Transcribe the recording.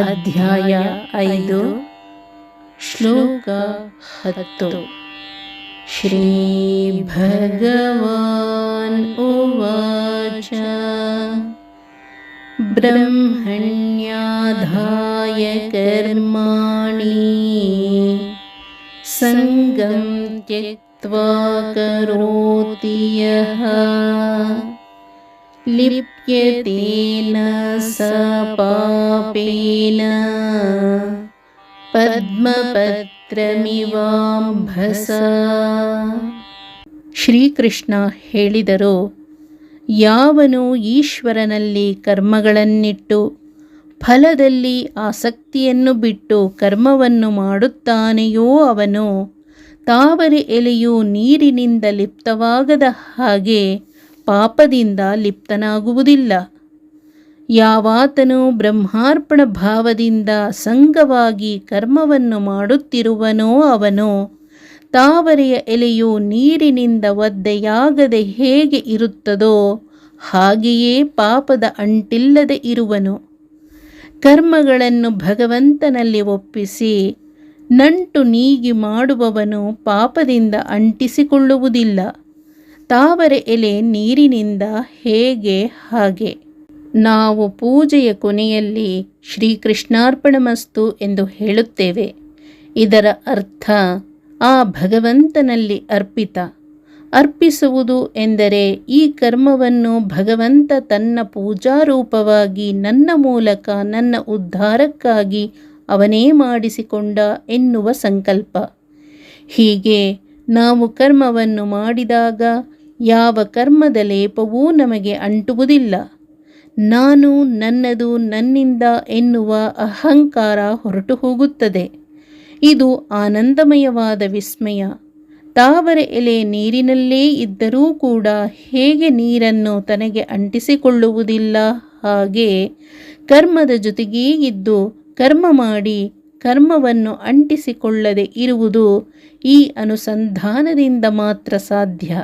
ಅಧ್ಯಾಯ ಐದು ಶ್ಲೋಕ ಹತ್ತು ಶ್ರೀ ಭಗವಾನ್ ಉವಾಚ ಬ್ರಹ್ಮಣ್ಯಾಧಾಯ ಕರ್ಮಾಣಿ ಸಂಗಂ ತ್ಯಕ್ತ್ವಾ ಕರೋತಿ ಯಃ लिप्यतेन स पापेन ಪದ್ಮಪತ್ರಮಿವಾಂಭಸ ಶ್ರೀಕೃಷ್ಣ ಹೇಳಿದರು ಯಾವನು ಈಶ್ವರನಲ್ಲಿ ಕರ್ಮಗಳನ್ನಿಟ್ಟು ಫಲದಲ್ಲಿ ಆಸಕ್ತಿಯನ್ನು ಬಿಟ್ಟು ಕರ್ಮವನ್ನು ಮಾಡುತ್ತಾನೆಯೋ ಅವನು ತಾವರೆ ಎಲೆಯು ನೀರಿನಿಂದ ಲಿಪ್ತವಾಗದ ಹಾಗೆ ಪಾಪದಿಂದ ಲಿಪ್ತನಾಗುವುದಿಲ್ಲ. ಯಾವಾತನು ಬ್ರಹ್ಮಾರ್ಪಣ ಭಾವದಿಂದ ಸಂಗವಾಗಿ ಕರ್ಮವನ್ನು ಮಾಡುತ್ತಿರುವನೋ ಅವನು, ತಾವರೆಯ ಎಲೆಯು ನೀರಿನಿಂದ ಒದ್ದೆಯಾಗದೆ ಹೇಗೆ ಇರುತ್ತದೋ, ಹಾಗೆಯೇ ಪಾಪದ ಅಂಟಿಲ್ಲದೆ ಇರುವನು. ಕರ್ಮಗಳನ್ನು ಭಗವಂತನಲ್ಲಿ ಒಪ್ಪಿಸಿ, ನಂಟು ನೀಗಿ ಮಾಡುವವನು ಪಾಪದಿಂದ ಅಂಟಿಸಿಕೊಳ್ಳುವುದಿಲ್ಲ. ತಾವರೆ ಎಲೆ ನೀರಿನಿಂದ ಹೇಗೆ ಹಾಗೆ? ನಾವು ಪೂಜೆಯ ಕೊನೆಯಲ್ಲಿ ಶ್ರೀಕೃಷ್ಣಾರ್ಪಣಮಸ್ತು ಎಂದು ಹೇಳುತ್ತೇವೆ. ಇದರ ಅರ್ಥ, ಆ ಭಗವಂತನಲ್ಲಿ ಅರ್ಪಿತ. ಅರ್ಪಿಸುವುದು ಎಂದರೆ ಈ ಕರ್ಮವನ್ನು ಭಗವಂತ ತನ್ನ ಪೂಜಾರೂಪವಾಗಿ ನನ್ನ ಮೂಲಕ, ನನ್ನ ಉದ್ಧಾರಕ್ಕಾಗಿ ಅವನೇ ಮಾಡಿಸಿಕೊಂಡ ಎನ್ನುವ ಸಂಕಲ್ಪ. ಹೀಗೆ ನಾವು ಕರ್ಮವನ್ನು ಮಾಡಿದಾಗ ಯಾವ ಕರ್ಮದ ಲೇಪವೂ ನಮಗೆ ಅಂಟುವುದಿಲ್ಲ. ನಾನು ನನ್ನದು ನನ್ನಿಂದ ಎನ್ನುವ ಅಹಂಕಾರ ಹೊರಟು ಹೋಗುತ್ತದೆ. ಇದು ಆನಂದಮಯವಾದ ವಿಸ್ಮಯ. ತಾವರೆ ಎಲೆ ನೀರಿನಲ್ಲೇ ಇದ್ದರೂ ಕೂಡ ಹೇಗೆ ನೀರನ್ನು ತನಗೆ ಅಂಟಿಸಿಕೊಳ್ಳುವುದಿಲ್ಲ? ಹಾಗೆ ಕರ್ಮದ ಜೊತೆಗೇ ಇದ್ದು ಕರ್ಮ ಮಾಡಿ ಕರ್ಮವನ್ನು ಅಂಟಿಸಿಕೊಳ್ಳದೆ ಇರುವುದು ಈ ಅನುಸಂಧಾನದಿಂದ ಮಾತ್ರ ಸಾಧ್ಯ.